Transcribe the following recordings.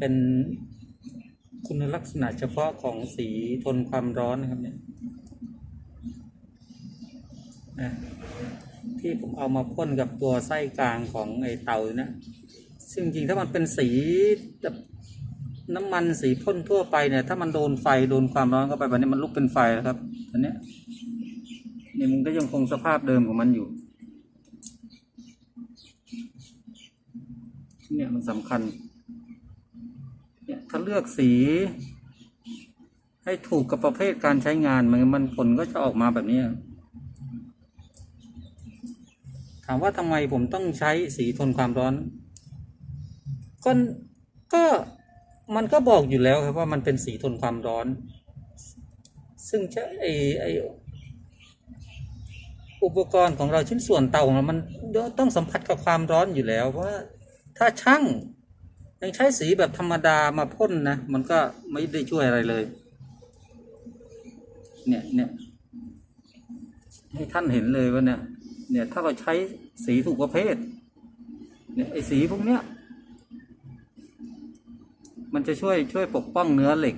เป็นคุณลักษณะเฉพาะของสีทนความร้อนนะครับเนี่ยนะที่ผมเอามาพ่นกับตัวไส้กลางของไอเตาเนี่ยซึ่งจริงๆถ้ามันเป็นสีแบบน้ำมันสีพ่นทั่วไปเนี่ย ถ้ามันโดนไฟโดนความร้อนเข้าไปแบบนี้มันลุกเป็นไฟแล้วครับอันเนี้ยนี่มันก็ยังคงสภาพเดิมของมันอยู่ เนี่ยมันสำคัญ ถ้าเลือกสี ให้ถูกกับประเภทการใช้งานมันมันผลก็จะออกมาแบบนี้ถามว่าทำไมผมต้องใช้สีทนความร้อน ก็ก็มันก็บอกอยู่แล้วครับว่ามันเป็นสีทนความร้อน ซึ่งใช้ไอไออุปกรณ์ของเราชิ้นส่วนเตาของเรามันต้องสัมผัสกับความร้อนอยู่แล้วว่า ถ้าช่าง ยังใช้สีแบบธรรมดามาพ่นนะ มันก็ไม่ได้ช่วยอะไรเลย เนี่ยเนี่ยให้ท่านเห็นเลยว่าเนี่ย เนี่ยถ้าเราใช้สีถูกประเภท เนี่ยไอ้สีพวกเนี้ย มันจะช่วยช่วยปกป้องเนื้อเหล็ก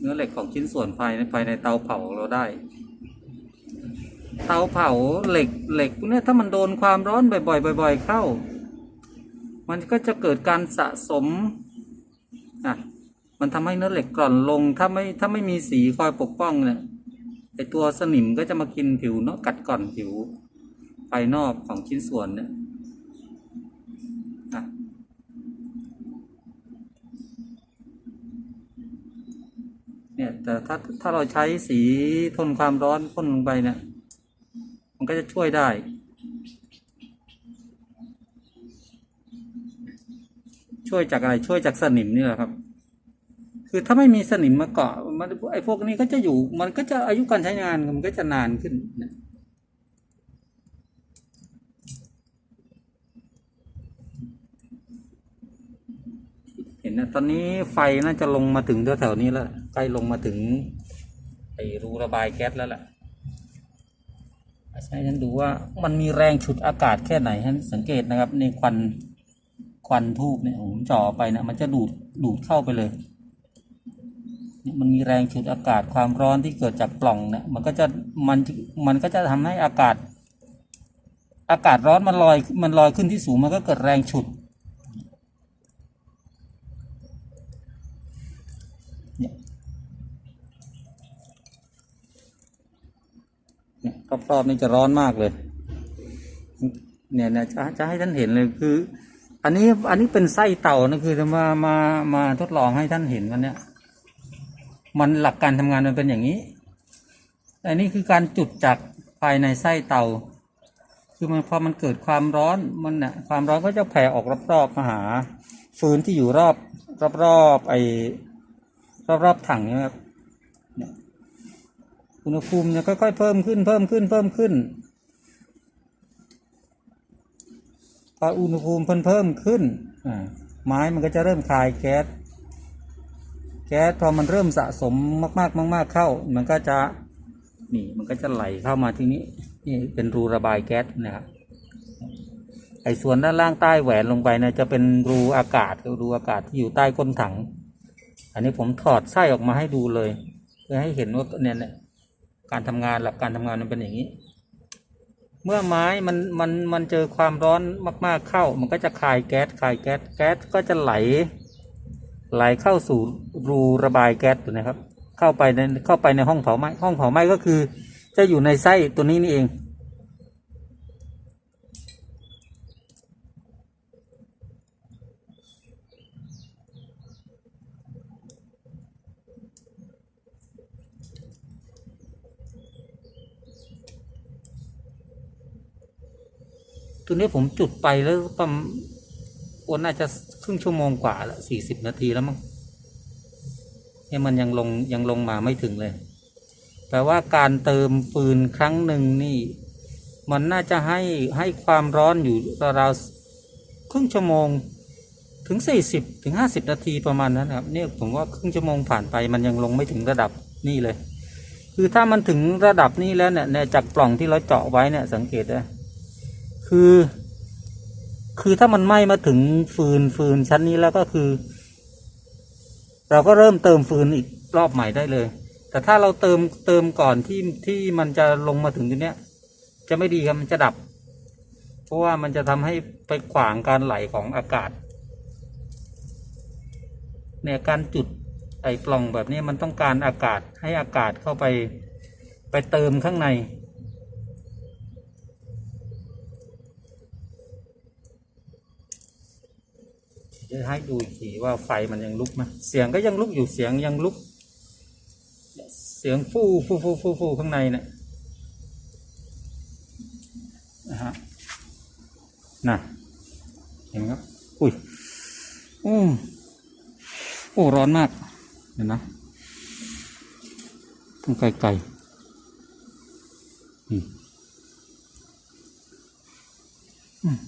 เนื้อเหล็กของชิ้นส่วนภายในภายในเตาเผาของเราได้ เตาเผาเหล็กเหล็กพวกเนี้ยถ้ามันโดนความร้อนบ่อยๆบ่อย ๆ เข้า มันก็จะเกิดการสะสมอะมันทำให้เนื้อเหล็กกร่อนลง ถ้าไม่ถ้าไม่มีสีคอยปกป้องเนี่ยไอตัวสนิมก็จะมากินผิวเนาะกัดก่อนผิวภายนอกของชิ้นส่วนเนี่ยเนี่ยแต่ถ้าถ้าเราใช้สีทนความร้อนพ่นลงไปเนี่ย มันก็จะช่วยได้ ช่วยจากอะไรช่วยจากสนิมนี่แหละครับ คือถ้าไม่มีสนิมมาเกาะมันไอ้พวกนี้ก็จะอยู่ มันก็จะอายุการใช้งานมันก็จะนานขึ้นนะเห็นนะตอนนี้ไฟน่าจะลงมาถึงแถวๆนี้แล้วใกล้ลงมาถึงไอ้รูระบายแก๊สแล้วล่ะใช่ฉันดูว่ามันมีแรงฉุดอากาศแค่ไหนท่านสังเกตนะครับในควัน ควันทูบเนี่ยผมจ่อไปนะมันจะดูดดูดเข้าไปเลยเนี่ยมันมีแรงฉุดอากาศความร้อนที่เกิดจากปล่องเนี่ยมันก็จะมันมันก็จะทำให้อากาศ อากาศร้อนมันลอยมันลอยขึ้นที่สูงมันก็เกิดแรงฉุดรอบๆนี่จะร้อนมากเลย เนี่ยเนี่ยจะจะให้ท่านเห็นเลยคือ อันนี้อันนี้เป็นไส้เต่านะคือจะมามามาทดลองให้ท่านเห็นวันเนี้ยมันหลักการทำงานมันเป็นอย่างนี้อันนี้คือการจุดจากภายในไส้เต่า คือมันพอมันเกิดความร้อนมันเนี่ยความร้อนก็จะแผ่ออกรอบๆมาหาฟืนที่อยู่รอบรอบๆไอ้รอบๆถังนะครับอุณหภูมิเนี่ยค่อยๆเพิ่มขึ้นเพิ่มขึ้นเพิ่มขึ้น พออุณหภูมิเพิ่มเพิ่มขึ้นอ่าไม้มันก็จะเริ่มคายแก๊สแก๊สพอมันเริ่มสะสมมากๆมากๆเข้า มันก็จะนี่มันก็จะไหลเข้ามาที่นี้นี่เป็นรูระบายแก๊สนะครับไอ้ส่วนด้านล่างใต้แหวนลงไปนะจะเป็นรูอากาศรูอากาศที่อยู่ใต้ก้นถัง อันนี้ผมถอดไส้ออกมาให้ดูเลย เพื่อให้เห็นว่าเนี่ยเนี่ยการทำงานหลักการทำงานมันเป็นอย่างนี้ เมื่อไม้มันมันมันเจอความร้อนมากๆเข้า มันก็จะคายแก๊สคายแก๊สแก๊สก็จะไหล ไหลเข้าสู่รูระบายแก๊สนะครับ เข้าไปในเข้าไปในห้องเผาไหม้ห้องเผาไหม้ก็คือ จะอยู่ในไส้ตัวนี้นี่เอง ตัวนี้ผมจุดไปแล้วประมาณนน่าจะครึ่งชั่วโมงกว่าละสี่สิบนาทีแล้วมั้งเนี่ยมันยังลงยังลงมาไม่ถึงเลย แปลว่าการเติมฟืนครั้งหนึ่งนี่ มันน่าจะให้ให้ความร้อนอยู่ราวๆครึ่งชั่วโมงถึงสี่สิบถึงห้าสิบนาทีประมาณนั้นครับ เนี่ยผมว่าครึ่งชั่วโมงผ่านไปมันยังลงไม่ถึงระดับนี่เลย คือถ้ามันถึงระดับนี้แล้วเนี่ยจากปล่องที่เราเจาะไว้เนี่ยสังเกตนะ คือ คือถ้ามันไหม้มาถึงฟืนฟืนชั้นนี้แล้วก็คือ เราก็เริ่มเติมฟืนอีกรอบใหม่ได้เลย แต่ถ้าเราเติมเติมก่อนที่ที่มันจะลงมาถึงตรงเนี้ย จะไม่ดีครับมันจะดับ เพราะว่ามันจะทำให้ไปขวางการไหลของอากาศเนี่ยการจุดไอ้ปล่องแบบนี้มันต้องการอากาศให้อากาศเข้าไปไปเติมข้างใน จะให้ดูอีกทีว่าไฟมันยังลุกไหมเสียงก็ยังลุกอยู่เสียงยังลุก เสียงฟู่ฟู่ฟู่ฟู่ฟู่ข้างในเนี่ยนะฮะน่ะเห็นไหมครับ อุ้ยอืมโอ้ร้อนมากเห็นนะต้องไกลไกลๆอืมอืม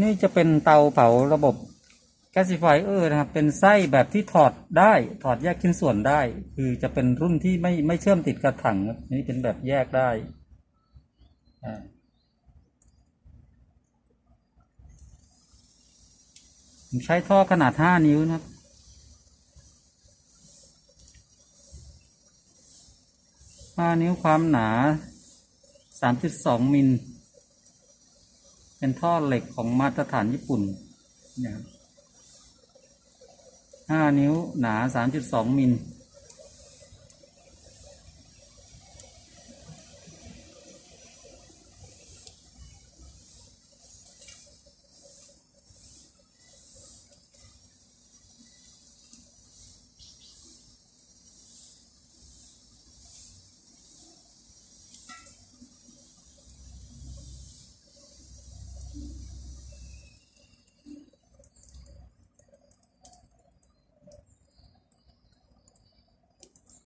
นี่จะเป็นเตาเผาระบบ gasifier นะครับ เป็นไส้แบบที่ถอดได้ ถอดแยกชิ้นส่วนได้ คือจะเป็นรุ่นที่ไม่ไม่เชื่อมติดกับถังครับนี่เป็นแบบแยกได้อ่าผมใช้ท่อขนาด 5 นิ้วนะครับ 5 นิ้วความหนา 3.2 มิล เป็นท่อเหล็กของมาตรฐานญี่ปุ่นนะครับห้านิ้วหนา 3.2 มิล